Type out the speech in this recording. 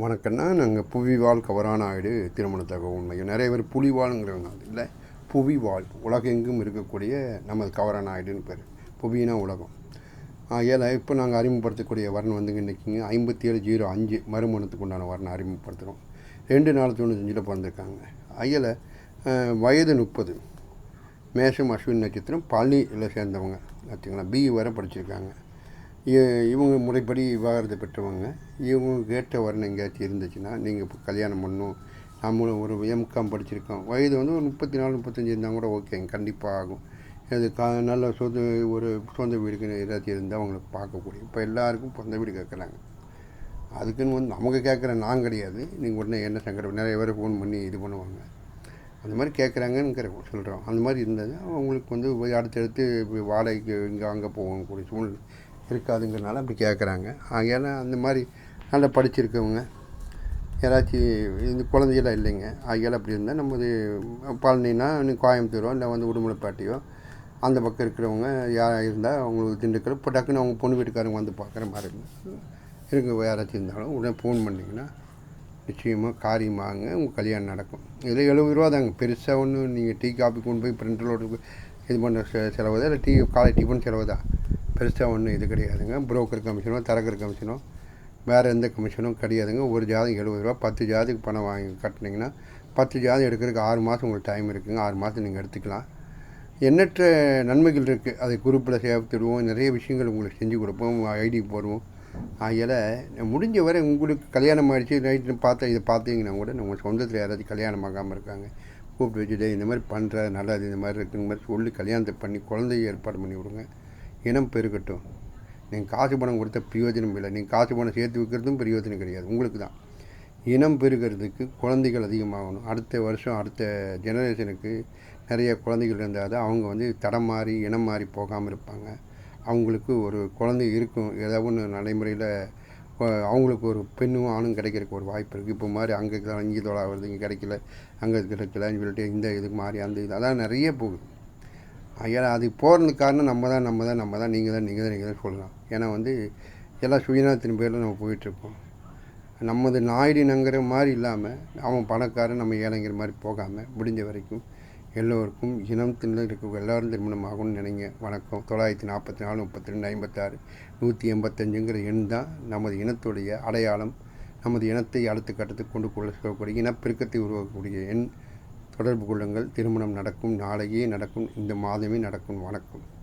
வணக்கம்னா நாங்கள் புவிவாழ் கவரானாயிடு திருமண தகவல் மையம் நிறைய பேர் புலிவாழ்ங்கிறவங்க அது இல்லை புவிவாழ் உலகெங்கும் இருக்கக்கூடிய நமது கவரானாயிடுன்னு பேர். புவினா உலகம். ஏழை இப்போ நாங்கள் அறிமுகப்படுத்தக்கூடிய வர்ணம் வந்துங்க இன்றைக்கிங்க ஐம்பத்தி ஏழு ஜீரோ அஞ்சு மறுமணத்துக்கு உண்டான வரனை அறிமுகப்படுத்துகிறோம் ரெண்டு நாள் தொண்ணூத்தஞ்சில் பிறந்திருக்காங்க. ஐயில் வயது முப்பது. மேஷம் அஸ்வின் நட்சத்திரம் பழனியில் சேர்ந்தவங்க. பார்த்தீங்களா பிஇ வரை படிச்சிருக்காங்க. இவங்க முறைப்படி விவாகரத்து பெற்றவங்க. இவங்க கேட்ட வரணும் எங்கேயாச்சும் இருந்துச்சுன்னா நீங்கள் இப்போ கல்யாணம் பண்ணணும். நம்மளும் ஒரு எம்காம் படிச்சிருக்கோம். வயது வந்து ஒரு முப்பத்தி நாலு முப்பத்தஞ்சு இருந்தால் கூட ஓகேங்க கண்டிப்பாக ஆகும். இது கா நல்ல சொந்த ஒரு சொந்த வீடுக்கு ஏதாச்சும் இருந்தால் அவங்களுக்கு பார்க்கக்கூடிய இப்போ எல்லாருக்கும் சொந்த வீடு கேட்குறாங்க. அதுக்குன்னு வந்து நமக்கு கேட்குற நான் கிடையாது. நீங்கள் உடனே என்ன சங்கடம்? நிறைய பேர் ஃபோன் பண்ணி இது பண்ணுவாங்க. அந்த மாதிரி கேட்குறாங்கன்னு சொல்கிறோம் அந்த மாதிரி இருந்தது அவங்களுக்கு வந்து அடுத்தடுத்து வாடகைக்கு இங்கே அங்கே போகக்கூடிய சூழ்நிலை. இருக்காதுங்கிறனால அப்படி கேட்குறாங்க ஆகையால் அந்த மாதிரி நல்லா படிச்சிருக்கவங்க யாராச்சும் இந்த குழந்தைகளாம் இல்லைங்க. ஆகையால் அப்படி இருந்தால் நமது பழனினா இன்னும் கோயம்புத்தூரோ இல்லை வந்து உடுமலைப்பேட்டையோ அந்த பக்கம் இருக்கிறவங்க யாராக இருந்தால் அவங்களுக்கு திண்டுக்கல் இப்போ டக்குன்னு அவங்க பொண்ணு வீட்டுக்காரங்க வந்து பார்க்குற மாதிரி இருக்கும் இருக்க யாராச்சும் இருந்தாலும் உடனே ஃபோன் பண்ணிங்கன்னா நிச்சயமாக காரியமாக உங்கள் கல்யாணம் நடக்கும். இதில் எழுபது ரூபா தாங்க. பெருசாக ஒன்றும் நீங்கள் டீ காஃபி கொண்டு போய் பிரிண்டரோட இது பண்ண செ- செலவு தான் இல்லை டீ காலை டிஃபன் செலவு தான். பெருசாக ஒன்றும் இது கிடையாதுங்க. புரோக்கர் கமிஷனோ தரகர் கமிஷனோ வேறு எந்த கமிஷனும் கிடையாதுங்க. ஒரு ஜாதகம் எழுபது ரூபா பத்து ஜாதிக்கு பணம் வாங்கி கட்டினீங்கன்னா பத்து ஜாதகம் எடுக்கிறதுக்கு ஆறு மாதம் உங்களுக்கு டைம் இருக்குங்க. ஆறு மாதம் நீங்கள் எடுத்துக்கலாம். எண்ணற்ற நன்மைகள் இருக்குது அதை குரூப்பில் சேர்த்துடுவோம். நிறைய விஷயங்கள் உங்களுக்கு செஞ்சு கொடுப்போம். ஐடி போடுவோம். ஆகையால் முடிஞ்ச வரை உங்களுக்கு கல்யாணம் ஆகிடுச்சு நைட்டு பார்த்தா இதை பார்த்தீங்கன்னா கூட நம்ம சொந்தத்தில் யாராச்சும் கல்யாணம் ஆகாமல் இருக்காங்க. கூப்பிட்டு வச்சுட்டு இந்த மாதிரி பண்ணுற நல்லது இந்த மாதிரி இருக்குங்கிற மாதிரி சொல்லி கல்யாணத்தை பண்ணி குழந்தைய ஏற்பாடு பண்ணி விடுங்க. இனம் பெருகட்டும். நீங்கள் காசு பணம் கொடுத்த பிரயோஜனம் இல்லை. நீங்கள் காசு பணம் சேர்த்து வைக்கிறதும் பிரயோஜனம் கிடையாது. உங்களுக்கு தான். இனம் பெருகிறதுக்கு குழந்தைகள் அதிகமாகணும். அடுத்த வருஷம் அடுத்த ஜெனரேஷனுக்கு நிறைய குழந்தைகள் இருந்தால் தான் அவங்க வந்து தடம் மாறி இனம் மாறி போகாமல் இருப்பாங்க. அவங்களுக்கு ஒரு குழந்தை இருக்கும். ஏதாவது ஒன்று நடைமுறையில் அவங்களுக்கு ஒரு பெண்ணும் ஆணும் கிடைக்கிறதுக்கு ஒரு வாய்ப்பு இருக்குது இப்போ மாதிரி அங்கே இங்கே தொலை வருது இங்கே கிடைக்கல அங்கே கிடைக்கலன்னு சொல்லிட்டு இந்த இதுக்கு மாறி அந்த இது அதான் நிறைய போகுது. ஏன்னா அது போகிறதுக்கு காரணம் நம்ம தான் நம்ம தான் நம்ம தான். நீங்கள் தான் நீங்கள் தான் நீங்கள் தான் சொல்லலாம். ஏன்னா வந்து எல்லாம் சுயநலத்தின் பேரில் நம்ம போயிட்டுருப்போம் நமது நாயுடினங்கிற மாதிரி இல்லாமல் அவன் பணக்காரன் நம்ம ஏழைங்கிற மாதிரி போகாமல் முடிஞ்ச வரைக்கும் எல்லோருக்கும் இனத்தில் இருக்க எல்லாரும் திருமணம் ஆகும்னு நினைங்க. வணக்கம். தொள்ளாயிரத்தி நாற்பத்தி நாலு முப்பத்தி ரெண்டு ஐம்பத்தாறு நூற்றி எண்பத்தஞ்சுங்கிற எண் தான் நமது இனத்துடைய அடையாளம். நமது இனத்தை அடுத்த கட்டத்துக்கு கொண்டு கொள்ள சொல்லக்கூடிய இனப்பெருக்கத்தை உருவாக்கக்கூடிய எண். தொடர்பு கொள்ளுங்கள். திருமணம் நடக்கும். நாளையே நடக்கும். இந்த மாதமே நடக்கும். வணக்கம்.